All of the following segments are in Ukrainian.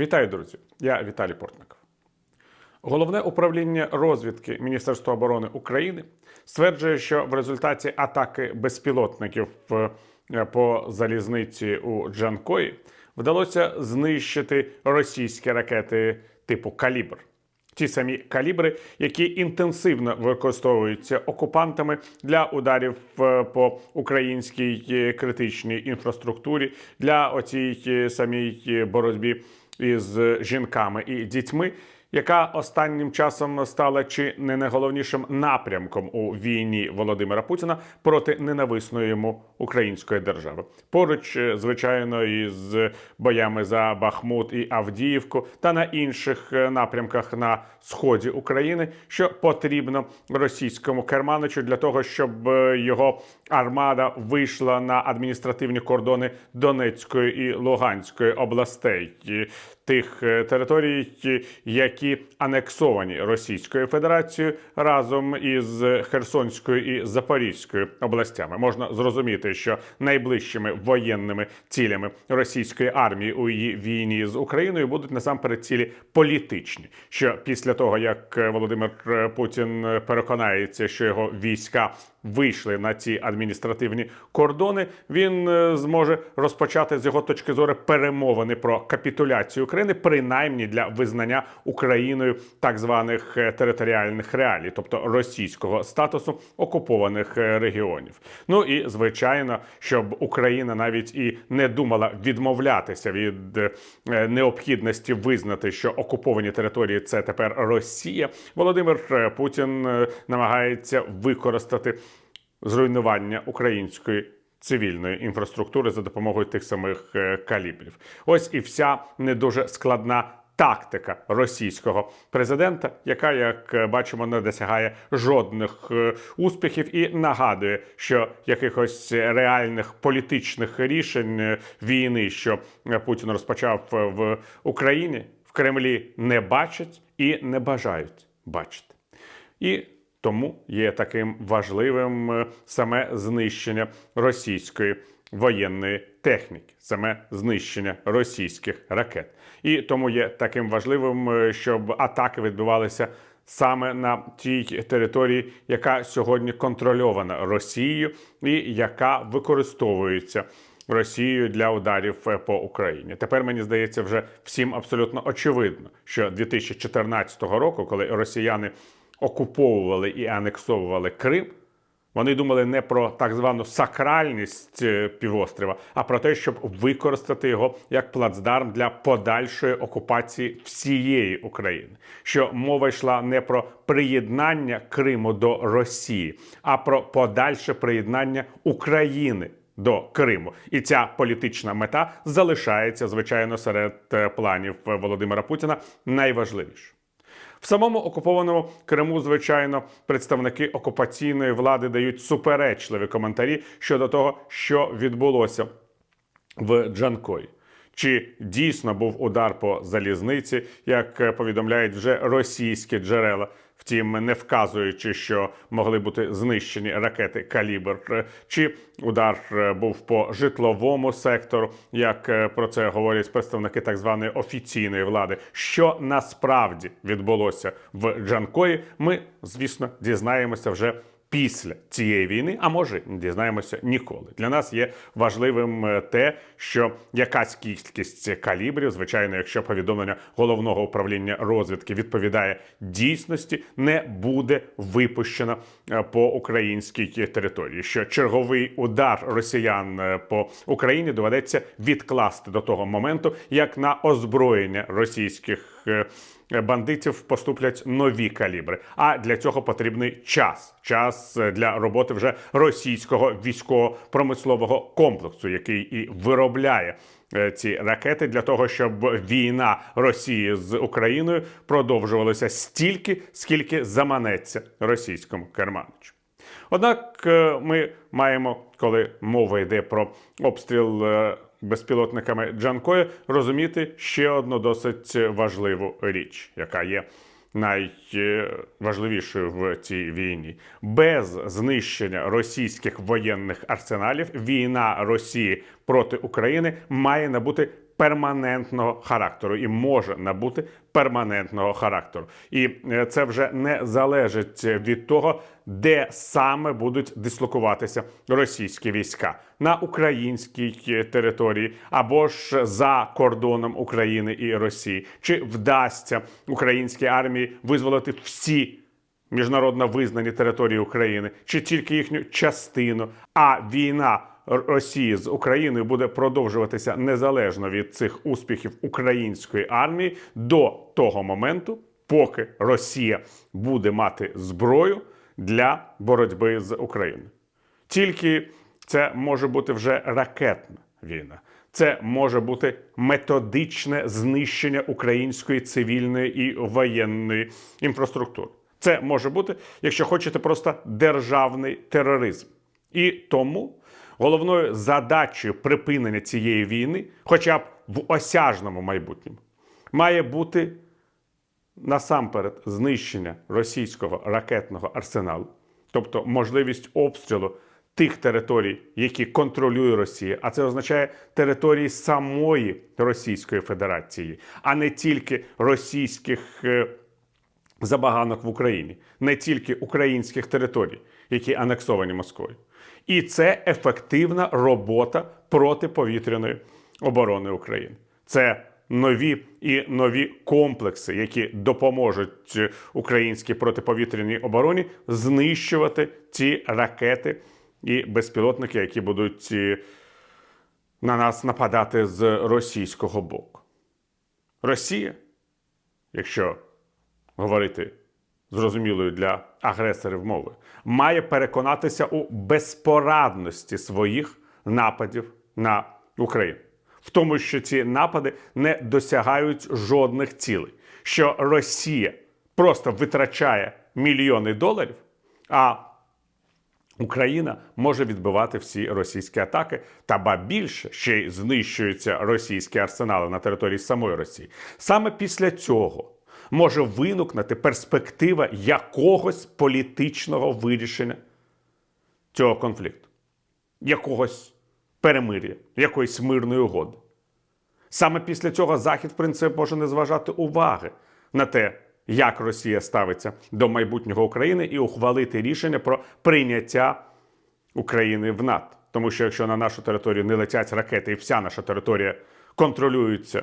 Вітаю, друзі! Я Віталій Портников. Головне управління розвідки Міністерства оборони України стверджує, що в результаті атаки безпілотників е, по залізниці у Джанкої вдалося знищити російські ракети типу Калібр. Ті самі калібри, які інтенсивно використовуються окупантами для ударів е, по українській е, критичній інфраструктурі, для оцій самій боротьбі із жінками і дітьми, яка останнім часом стала чи не найголовнішим напрямком у війні Володимира Путіна проти ненависної йому української держави. Поруч, е, звичайно, із боями за Бахмут і Авдіївку та на інших е, напрямках на сході України, що потрібно російському керманичу для того, щоб е, його армада вийшла на адміністративні кордони Донецької і Луганської областей. Тих е, територій, які анексовані Російською Федерацією разом із Херсонською і Запорізькою областями, можна зрозуміти, що найближчими воєнними цілями російської армії у її війні з Україною будуть насамперед цілі політичні. Що після того як е, Володимир е, Путін переконається, що його війська вийшли на ці адміністративні кордони, він е, зможе розпочати з його точки зору перемовини про капітуляцію України, принаймні для визнання Україною так званих е, територіальних реалій, тобто російського статусу окупованих е, регіонів. Ну і звичайно, щоб Україна навіть і не думала відмовлятися від необхідності визнати, що окуповані території це тепер Росія. Володимир Путін намагається використати зруйнування української цивільної інфраструктури за допомогою тих самих е, калібрів. Ось і вся не дуже складна. Тактика російського президента, яка, як е, бачимо, не досягає жодних е, успіхів, і нагадує, що якихось реальних політичних рішень війни, що Путін розпочав в Україні, в Кремлі не бачать і не бажають бачити. І тому є таким важливим е, саме знищення російської воєнної техніки, саме знищення російських ракет. І тому є таким важливим, е, щоб атаки відбувалися саме на тій території, яка сьогодні контрольована Росією і яка використовується. Росією для ударів е, по Україні. Тепер мені здається, вже всім абсолютно очевидно, що 2014 року, коли росіяни окуповували і анексовували Крим, вони думали не про так звану сакральність е, півострова, а про те, щоб використати його як плацдарм для подальшої окупації всієї України. Що мова йшла не про приєднання Криму до Росії, а про подальше приєднання України. До Криму, і ця політична мета залишається звичайно серед е, планів Володимира Путіна найважливіше. В самому окупованому Криму, звичайно, представники окупаційної влади дають суперечливі коментарі щодо того, що відбулося в Джанкої. Чи дійсно був удар по залізниці, як е, повідомляють вже російські джерела? Втім, не вказуючи, що могли бути знищені ракети Калібр, чи удар був по житловому сектору, як е, про це говорять представники так званої офіційної влади. Що насправді відбулося в Джанкої, ми, звісно, дізнаємося вже після цієї війни, а може дізнаємося ніколи. Для нас є важливим е, те, що якась кількість калібрів, звичайно, якщо повідомлення головного управління розвідки відповідає дійсності, не буде випущено е, по українській території. Що черговий удар росіян е, по Україні доведеться відкласти до того моменту, як на озброєння російських. Бандитів поступлять нові калібри. А для цього потрібний час. Час е, для роботи вже російського військово-промислового комплексу, який і виробляє. е, Ці ракети для того, щоб війна Росії з Україною продовжувалася стільки, скільки заманеться російському керманичу. Однак е, ми маємо, коли мова йде про обстріл безпілотниками Джанкою, розуміти ще одну досить важливу річ, яка є найважливішою в цій війні. Без знищення російських воєнних арсеналів війна Росії проти України має набути перманентного характеру і може набути перманентного характеру. І е, це вже не залежить від того, де саме будуть дислокуватися російські війська на українській е, території або ж за кордоном України і Росії, чи вдасться українській армії визволити всі міжнародно визнані території України, чи тільки їхню частину. А війна Росії з Україною буде продовжуватися незалежно від цих успіхів української армії до того моменту, поки Росія буде мати зброю для боротьби з Україною. Тільки це може бути вже ракетна війна. Це може бути методичне знищення української цивільної і воєнної інфраструктури. Це може бути, якщо хочете, просто державний тероризм. І тому головною задачею припинення цієї війни, хоча б в осяжному майбутньому, має бути насамперед знищення російського ракетного арсеналу, тобто можливість обстрілу тих територій, які контролює Росія, а це означає території самої Російської Федерації, а не тільки російських е, забаганок в Україні, не тільки українських територій, які анексовані Москвою. І це ефективна робота протиповітряної оборони України. Це нові і нові комплекси, які допоможуть українській протиповітряній обороні знищувати ті ракети і безпілотники, які будуть е, на нас нападати з російського боку. Росія, якщо говорити зрозумілою для агресорів мови, має переконатися у безпорадності своїх нападів на Україну, в тому, що ці напади не досягають жодних цілей, що Росія просто витрачає мільйони доларів, а Україна може відбивати всі російські атаки, та ба більше ще й знищуються російські арсенали на території самої Росії. Саме після цього може виникнути перспектива якогось політичного вирішення цього конфлікту, якогось перемир'я, якоїсь мирної угоди. Саме після цього Захід, в принципі, може не зважати уваги на те, як Росія ставиться до майбутнього України, і ухвалити рішення про прийняття України в НАТО. Тому що якщо на нашу територію не летять ракети, і вся наша територія контролюється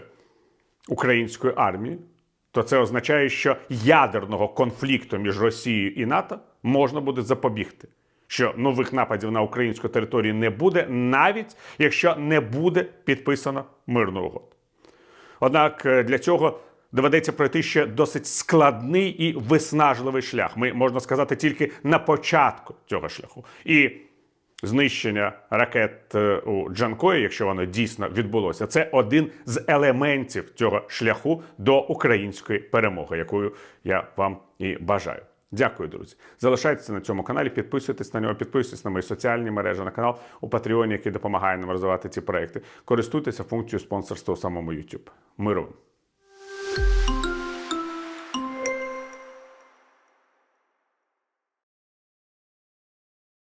українською армією, то це означає, що ядерного конфлікту між Росією і НАТО можна буде запобігти. Що нових нападів на українську територію не буде, навіть якщо не буде підписано мирну угоду. Однак е, для цього доведеться пройти ще досить складний і виснажливий шлях. Ми можна сказати тільки на початку цього шляху. І знищення ракет е, у Джанкої, якщо воно дійсно відбулося, це один з елементів цього шляху до української перемоги, якою я вам і бажаю. Дякую, друзі. Залишайтеся на цьому каналі, підписуйтесь на нього, підписуйтесь на мої соціальні мережі, на канал у Патреоні, який допомагає нам розвивати ці проекти. Користуйтеся функцією спонсорства у самому YouTube. Миру!